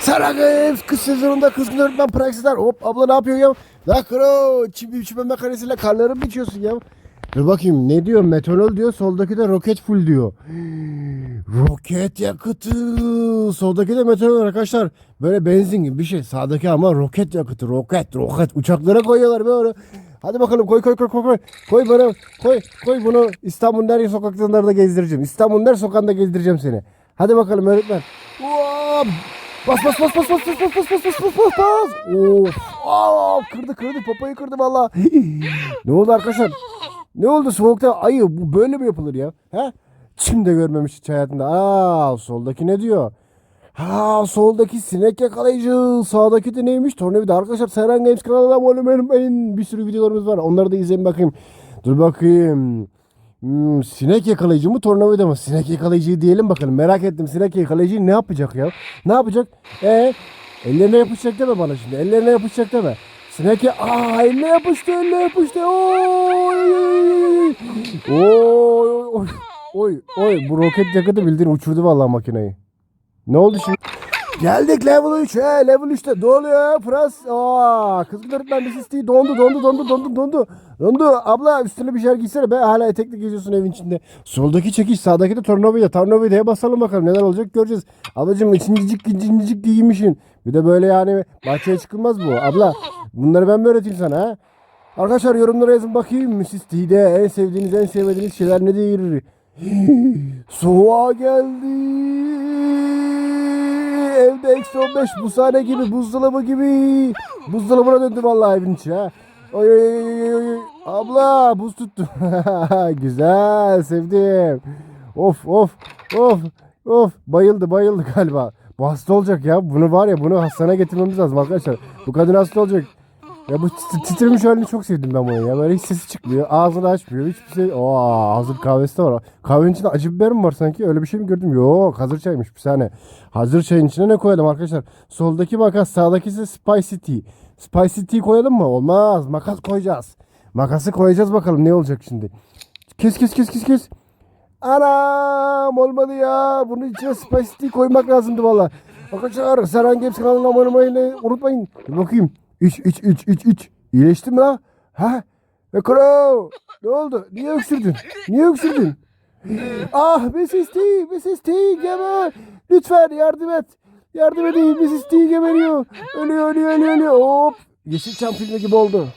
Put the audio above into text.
Saragıp kız sezonunda kızgın öğretmen praksisler. Hop abla ne yapıyor ya? La kro çim biçme makinesiyle karları biçiyorsun ya. Dur bakayım ne diyor? Metanol diyor. Soldaki de roket full diyor. roket yakıtı. Soldaki de metanol arkadaşlar. Böyle benzin gibi bir şey. Sağdaki ama roket yakıtı. Roket roket. Uçaklara koyuyorlar böyle. Hadi bakalım koy koy koy koy koy. Koy bana koy koy bunu İstanbul'un her sokaklarında gezdireceğim. İstanbul'un her sokağında gezdireceğim seni. Hadi bakalım öğretmen. Hop! Bas bas bas bas bas bas bas bas bas bas bas bas bas. Of. Aa, kırdı kırdı papayı kırdı valla. ne oldu arkadaşlar? Ne oldu soğukta ayı bu böyle mi yapılır ya? He? Çim de görmemiş hiç hayatında. Aa soldaki ne diyor? Ha soldaki sinek yakalayıcı. Sağdaki de neymiş? Tornavida. Arkadaşlar Seren Games kanalına abone olmayın. Bir sürü videolarımız var. Onları da izleyin bakayım. Dur bakayım. Hmm, sinek yakalayıcı mı tornavida mı? Sinek yakalayıcıyı diyelim bakalım. Merak ettim sinek yakalayıcı ne yapacak ya? Ne yapacak? E ellerine yapışacak deme bana şimdi. Ellerine yapışacak deme. Sinek ya... Aa eline yapıştı eline yapıştı. Oy oy oy. Oy oy bu roket yakıtı bildiğin uçurdu vallahi makineyi. Ne oldu şimdi? Geldik level 3. He, level 3'te doluyor. Pras. Aa, kızgın öğretmen bir isteği dondu dondu dondu dondu dondu. Dondu. Abla üstüne bir şeyler giysene be. Hala etekli geziyorsun evin içinde. Soldaki çekiş sağdaki de tornavida. Tornavidaya basalım bakalım neler olacak göreceğiz. Ablacığım ikincicik ikincicik giymişsin. Bir de böyle yani bahçeye çıkılmaz bu. Abla bunları ben mi öğreteyim sana ha? Arkadaşlar yorumlara yazın bakayım. T'de en sevdiğiniz en sevmediğiniz şeyler nedir? Soğuğa geldi. Evde eksi 15 buzhane gibi buzdolabı gibi. Buzdolabına döndü vallahi evin içi ha. Oy oy oy oy oy. Abla buz tuttu. Güzel sevdim. Of of of of bayıldı bayıldı galiba. Bu hasta olacak ya. Bunu var ya bunu hastaneye getirmemiz lazım arkadaşlar. Bu kadın hasta olacak. Ya bu tit- titremiş halini çok sevdim ben bunu ya. Böyle hiç sesi çıkmıyor. Ağzını açmıyor. Hiçbir şey. Oo, hazır kahvesi de var. Kahvenin içinde acı biber mi var sanki? Öyle bir şey mi gördüm? Yok hazır çaymış bir saniye. Hazır çayın içine ne koyalım arkadaşlar? Soldaki makas sağdaki ise spicy tea. Spicy tea koyalım mı? Olmaz. Makas koyacağız. Makası koyacağız bakalım ne olacak şimdi. Kes kes kes kes kes. Anam olmadı ya. Bunun içine spicy tea koymak lazımdı valla. Arkadaşlar Serhan Games kanalına abone olmayı unutmayın. Bir bakayım. 3 3 3 3 3. İyileştin mi la? Ha? E kro. Ne oldu? Niye öksürdün? Niye öksürdün? ah Mrs. T, Mrs. T geber. Lütfen yardım et. Yardım edin. Mrs. T geberiyor. Ölüyor, ölüyor, ölüyor, ölüyor. Hop. Yeşilçam filmi gibi oldu.